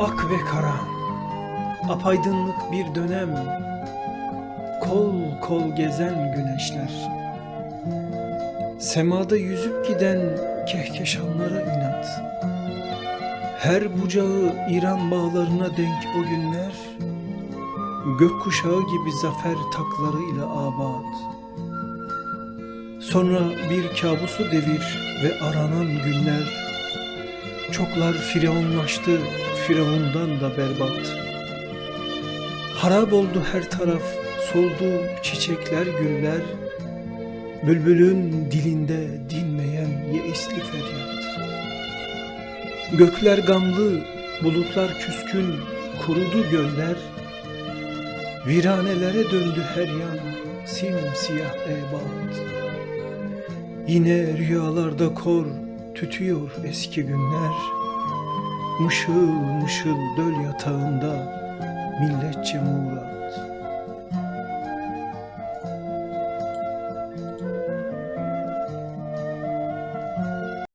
Ak ve kara, apaydınlık bir dönem, kol kol gezen güneşler. Semada yüzüp giden kehkeşanlara inat. Her bucağı İran bağlarına denk o günler, gökkuşağı gibi zafer taklarıyla abat. Sonra bir kabusu devir ve aranan günler, Çoklar firavunlaştı, firavundan da berbat. Harap oldu her taraf, soldu çiçekler güller. Bülbülün dilinde dinmeyen yeisli feryat. Gökler gamlı, bulutlar küskün, kurudu göller. Viranelere döndü her yan, simsiyah ebat. Yine rüyalarda kor tütüyor eski günler. Mışıl mışıl döl yatağında milletçe muğrat.